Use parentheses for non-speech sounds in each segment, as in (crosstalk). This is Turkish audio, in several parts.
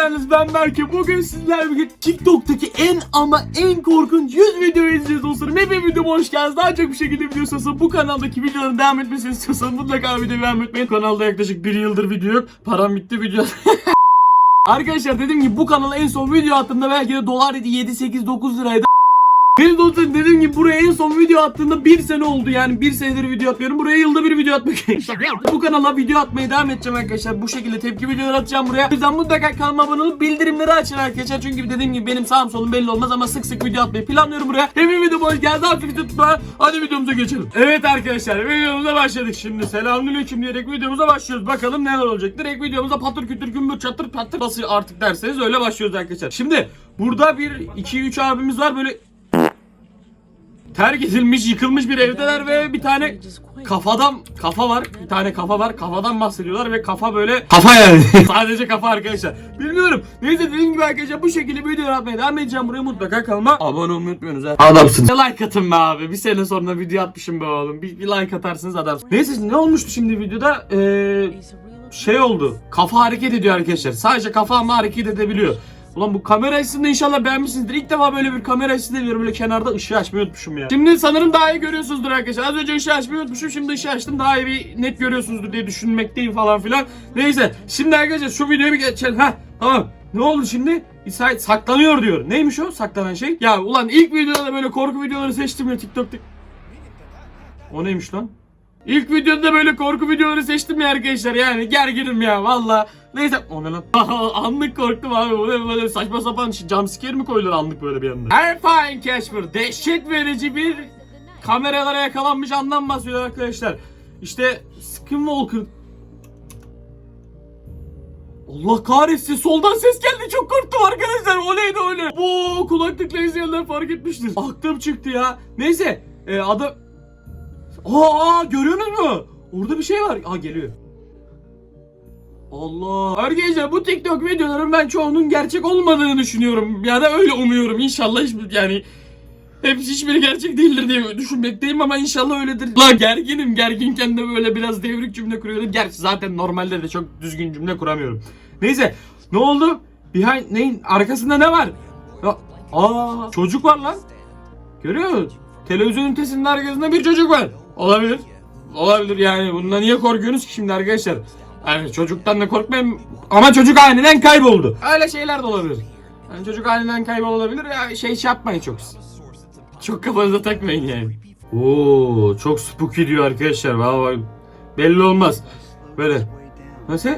geldiniz ben Berke. Bugün sizlerle birlikte TikTok'taki en ama en korkunç 100 video izleyeceğiz dostlarım. Hepiniz videoma hoş geldiniz. Daha çok bir şekilde video istiyorsanız bu kanaldaki videoların devam etmesini istiyorsanız mutlaka videoyu beğenmeyi unutmayın. Kanalda yaklaşık bir yıldır video yok. Param bitti video. (laughs) Arkadaşlar dediğim gibi bu kanala en son video attığımda belki de dolar idi 7 8 9 liraydı. Benim dostlarım dediğim gibi buraya en son video attığımda bir sene oldu yani bir senedir video atmıyorum. Buraya yılda bir video atmak Bu kanala video atmaya devam edeceğim arkadaşlar. Bu şekilde tepki videoları atacağım buraya. O yüzden mutlaka kanalıma abone olup bildirimleri açın arkadaşlar. Çünkü dediğim gibi benim sağım solum belli olmaz ama sık sık video atmayı planlıyorum buraya. Hem video boş geldi artık tutma. Hadi videomuza geçelim. Evet arkadaşlar videomuza başladık şimdi. Selamünaleyküm diyerek videomuza başlıyoruz. Bakalım neler olacak. Direkt videomuza patır kütür gümbür çatır patır nasıl artık derseniz öyle başlıyoruz arkadaşlar. Şimdi burada bir 2-3 abimiz var böyle terk edilmiş, yıkılmış bir evdeler ve bir tane kafadan kafa var. Bir tane kafa var. Kafadan bahsediyorlar ve kafa böyle kafa yani. (laughs) Sadece kafa arkadaşlar. Bilmiyorum. Neyse dediğim gibi arkadaşlar bu şekilde video atmaya devam edeceğim. Buraya mutlaka kanalıma abone olmayı unutmuyorsunuz ha. Adamsın. Like atın be abi. Bir sene sonra video atmışım be oğlum. Bir, bir like atarsınız adamsın. Neyse ne olmuştu şimdi videoda? Eee şey oldu. Kafa hareket ediyor arkadaşlar. Sadece kafa ama hareket edebiliyor. Ulan bu kamera açısını inşallah beğenmişsinizdir. İlk defa böyle bir kamera açısı deniyorum. Böyle kenarda ışığı açmayı unutmuşum ya. Şimdi sanırım daha iyi görüyorsunuzdur arkadaşlar. Az önce ışığı açmayı unutmuşum. Şimdi ışığı açtım. Daha iyi bir net görüyorsunuzdur diye düşünmekteyim falan filan. Neyse. Şimdi arkadaşlar şu videoyu bir geçelim. Ha tamam. Ne oldu şimdi? İsa- saklanıyor diyor. Neymiş o saklanan şey? Ya ulan ilk videoda da böyle korku videoları seçtim ya TikTok'ta. O neymiş lan? İlk videoda böyle korku videoları seçtim ya arkadaşlar yani gerginim ya valla. Neyse o ne lan? (laughs) anlık korktum abi bu ne böyle saçma sapan jumpscare mi koyulur anlık böyle bir anda? Terrifying Casper dehşet verici bir kameralara yakalanmış andan bahsediyor arkadaşlar. İşte Skinwalker Allah kahretsin soldan ses geldi çok korktum arkadaşlar o neydi öyle Bu kulaklıkla izleyenler fark etmiştir Aklım çıktı ya Neyse e, adı Aa, aa görüyorsunuz mu? Orada bir şey var. Aa geliyor. Allah. Arkadaşlar bu TikTok videoların ben çoğunun gerçek olmadığını düşünüyorum. Ya da öyle umuyorum. İnşallah hiç yani hepsi hiçbiri gerçek değildir diye düşünmekteyim ama inşallah öyledir. La gerginim. Gerginken de böyle biraz devrik cümle kuruyorum. Gerçi zaten normalde de çok düzgün cümle kuramıyorum. Neyse. Ne oldu? Behind neyin arkasında ne var? Ya, aa çocuk var lan. Görüyor musun? Televizyon ünitesinin arkasında bir çocuk var. Olabilir. Olabilir yani. Bundan niye korkuyorsunuz ki şimdi arkadaşlar? Yani çocuktan da korkmayın. Ama çocuk aniden kayboldu. Öyle şeyler de olabilir. Yani çocuk aniden kaybolabilir. Ya şey şey yapmayın çok. Çok kafanıza takmayın yani. Oo çok spooky diyor arkadaşlar. Vallahi belli olmaz. Böyle. Nasıl?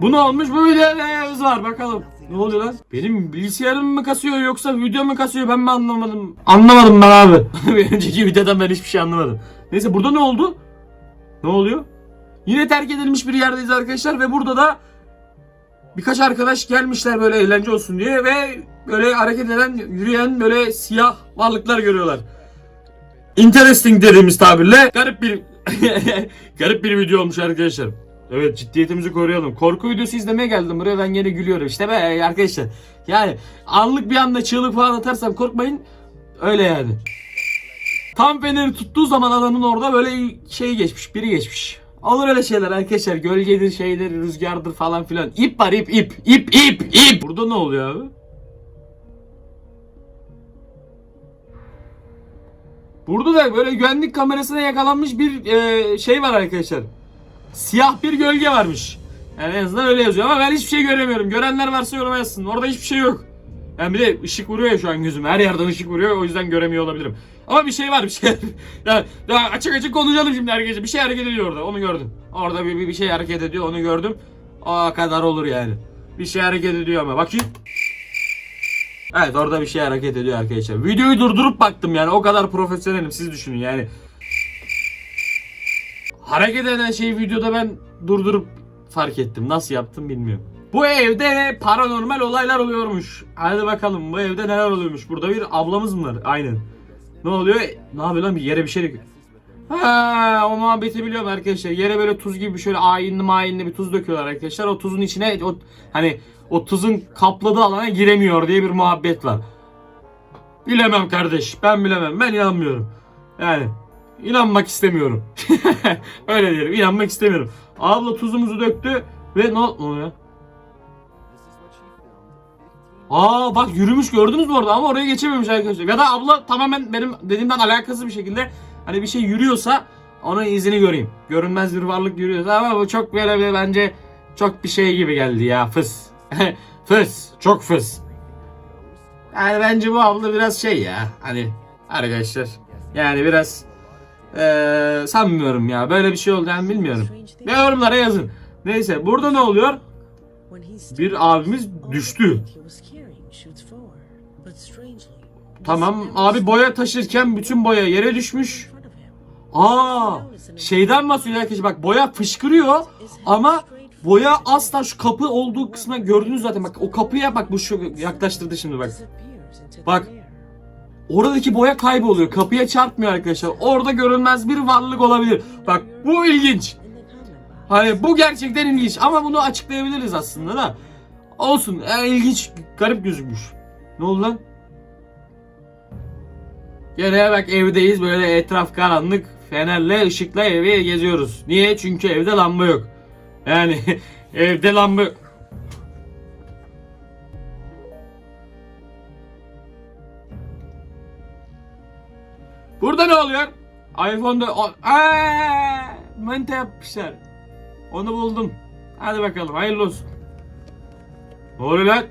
Bunu almış videomuz var bakalım. Ne oluyor lan? Benim bilgisayarım mı kasıyor yoksa video mu kasıyor ben mi anlamadım? Anlamadım ben abi. (laughs) Önceki videodan ben hiçbir şey anlamadım. Neyse burada ne oldu? Ne oluyor? Yine terk edilmiş bir yerdeyiz arkadaşlar ve burada da birkaç arkadaş gelmişler böyle eğlence olsun diye ve böyle hareket eden, yürüyen böyle siyah varlıklar görüyorlar. Interesting dediğimiz tabirle garip bir (laughs) garip bir video olmuş arkadaşlar. Evet ciddiyetimizi koruyalım. Korku videosu izlemeye geldim buraya ben yine gülüyorum işte be arkadaşlar. Yani anlık bir anda çığlık falan atarsam korkmayın. Öyle yani. Tam feneri tuttuğu zaman adamın orada böyle şey geçmiş, biri geçmiş. Olur öyle şeyler arkadaşlar. Gölgedir, şeydir, rüzgardır falan filan. İp var ip, ip, ip, ip, ip. Burada ne oluyor abi? Burada da böyle güvenlik kamerasına yakalanmış bir e, şey var arkadaşlar. Siyah bir gölge varmış. Yani en azından öyle yazıyor ama ben hiçbir şey göremiyorum. Görenler varsa yoruma yazsın. Orada hiçbir şey yok. Yani bir de ışık vuruyor ya şu an gözüme. Her yerden ışık vuruyor o yüzden göremiyor olabilirim. Ama bir şey var bir şey. (laughs) ya, ya açık açık konuşalım şimdi herkese. Bir şey hareket ediyor orada onu gördüm. Orada bir, bir, bir şey hareket ediyor onu gördüm. O kadar olur yani. Bir şey hareket ediyor ama bakayım. Evet orada bir şey hareket ediyor arkadaşlar. Videoyu durdurup baktım yani o kadar profesyonelim siz düşünün yani. Hareket eden şeyi videoda ben durdurup fark ettim. Nasıl yaptım bilmiyorum. Bu evde paranormal olaylar oluyormuş. Hadi bakalım bu evde neler oluyormuş. Burada bir ablamız mı var? Aynen. Ne oluyor? Ne yapıyor lan? Bir yere bir şey döküyor. Ha, o muhabbeti biliyorum arkadaşlar. Yere böyle tuz gibi şöyle ayinli mayinli bir tuz döküyorlar arkadaşlar. O tuzun içine o hani o tuzun kapladığı alana giremiyor diye bir muhabbet var. Bilemem kardeş. Ben bilemem. Ben inanmıyorum. Yani inanmak istemiyorum. (laughs) Öyle diyelim. İnanmak istemiyorum. Abla tuzumuzu döktü ve ne, ne oluyor? Aa bak yürümüş gördünüz mü orada ama oraya geçememiş arkadaşlar. Ya da abla tamamen benim dediğimden alakasız bir şekilde hani bir şey yürüyorsa onun izini göreyim. Görünmez bir varlık yürüyorsa ama bu çok böyle bir bence çok bir şey gibi geldi ya fıs. (laughs) fıs. Çok fıs. Yani bence bu abla biraz şey ya hani arkadaşlar yani biraz eee sanmıyorum ya böyle bir şey olacağını bilmiyorum. Ve yorumlara yazın. Neyse burada ne oluyor? Bir abimiz düştü. Tamam abi boya taşırken bütün boya yere düşmüş. Aa şeyden bahsediyor arkadaşlar bak boya fışkırıyor ama boya asla şu kapı olduğu kısma gördünüz zaten bak o kapıya bak bu şu yaklaştırdı şimdi bak. Bak. Oradaki boya kayboluyor. Kapıya çarpmıyor arkadaşlar. Orada görünmez bir varlık olabilir. Bak bu ilginç. Hani bu gerçekten ilginç ama bunu açıklayabiliriz aslında da. Olsun. Yani ilginç, garip gözükmüş. Ne oldu lan? Gene bak evdeyiz böyle etraf karanlık. Fenerle ışıkla evi geziyoruz. Niye? Çünkü evde lamba yok. Yani (laughs) evde lamba yok. iPhone'da o- Aa, manita yapmışlar. Onu buldum. Hadi bakalım hayırlı olsun. Ne oluyor lan?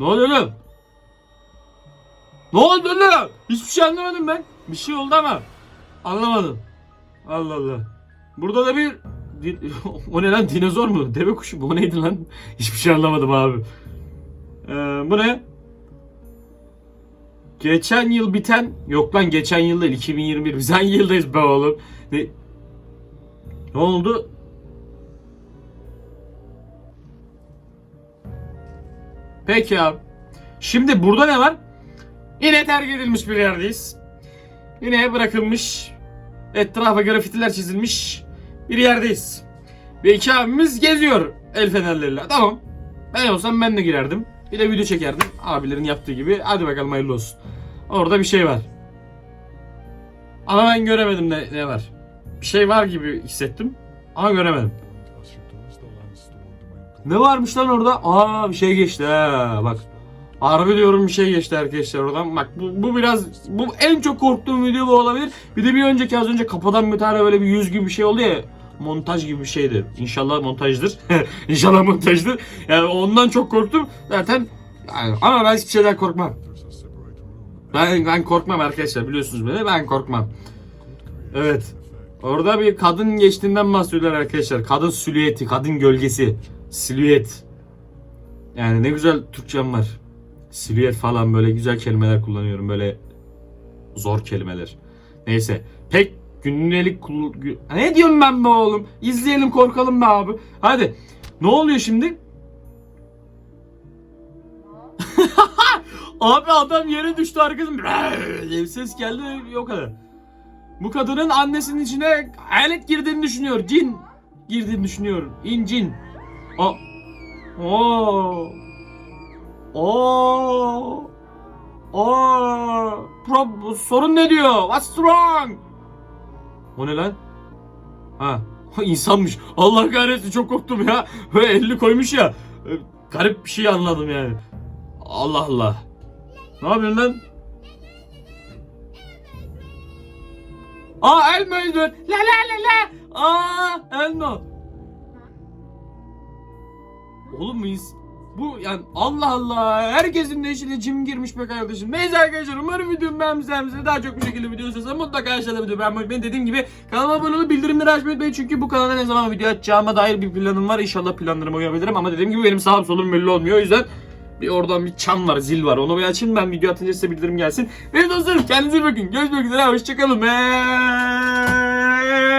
Ne oluyor lan? Ne oldu lan? Hiçbir şey anlamadım ben. Bir şey oldu ama. Anlamadım. Allah Allah. Burada da bir... (laughs) O ne lan dinozor mu? Deve kuşu mu? O neydi lan? Hiçbir şey anlamadım abi. Ee, bu ne? Geçen yıl biten... Yok lan geçen yıl değil 2021. Biz hangi yıldayız be oğlum? Ne, ne oldu? Peki abi. Şimdi burada ne var? Yine terk edilmiş bir yerdeyiz. Yine bırakılmış. Etrafa grafitiler çizilmiş bir yerdeyiz. Ve iki abimiz geziyor el fenerleriyle. Tamam. Ben olsam ben de girerdim. Bir de video çekerdim. Abilerin yaptığı gibi. Hadi bakalım hayırlı olsun. Orada bir şey var. Ama ben göremedim ne, ne var. Bir şey var gibi hissettim. Ama göremedim. Ne varmış lan orada? Aa bir şey geçti ha bak. Harbi diyorum bir şey geçti arkadaşlar oradan. Bak bu, bu biraz bu en çok korktuğum video bu olabilir. Bir de bir önceki az önce kafadan bir tane böyle bir yüz gibi bir şey oldu ya. Montaj gibi bir şeydi. İnşallah montajdır. (laughs) İnşallah montajdır. Yani ondan çok korktum. Zaten yani, ama ben hiçbir şeyden korkmam. Ben, ben korkmam arkadaşlar biliyorsunuz beni ben korkmam. Evet. Orada bir kadın geçtiğinden bahsediyorlar arkadaşlar. Kadın silüeti, kadın gölgesi. Silüet. Yani ne güzel Türkçem var. Silüet falan böyle güzel kelimeler kullanıyorum. Böyle zor kelimeler. Neyse. Pek günlük Ne diyorum ben be oğlum? İzleyelim korkalım be abi. Hadi. Ne oluyor şimdi? (laughs) abi adam yere düştü arkadaşım. diye ses geldi yok kadar. Bu kadının annesinin içine hayalet girdiğini düşünüyor. Cin girdiğini düşünüyor. İn cin. Aa. Oo. Oo. Oo. Pro sorun ne diyor? What's wrong? O ne lan? Ha. insanmış. Allah kahretsin çok korktum ya. Böyle elini koymuş ya. Garip bir şey anladım yani. Allah Allah. Ne yapıyorsun lan? Aa Elmo öldü. La la la la. Aa Elmo. Oğlum muyuz? Bu yani Allah Allah herkesin de işine cim girmiş be kardeşim. Neyse arkadaşlar umarım videomu beğenmişsiniz. Daha çok bu şekilde video istiyorsanız mutlaka aşağıda video beğenmeyi unutmayın. Dediğim gibi kanalıma abone olup bildirimleri açmayı unutmayın. Çünkü bu kanalda ne zaman video açacağıma dair bir planım var. İnşallah planlarıma uyabilirim ama dediğim gibi benim sağım solum belli olmuyor. O yüzden bir oradan bir çan var, zil var. Onu bir açın ben video atınca size bildirim gelsin. Ve dostlarım kendinize bakın. Görüşmek üzere. Hoşçakalın. Eee...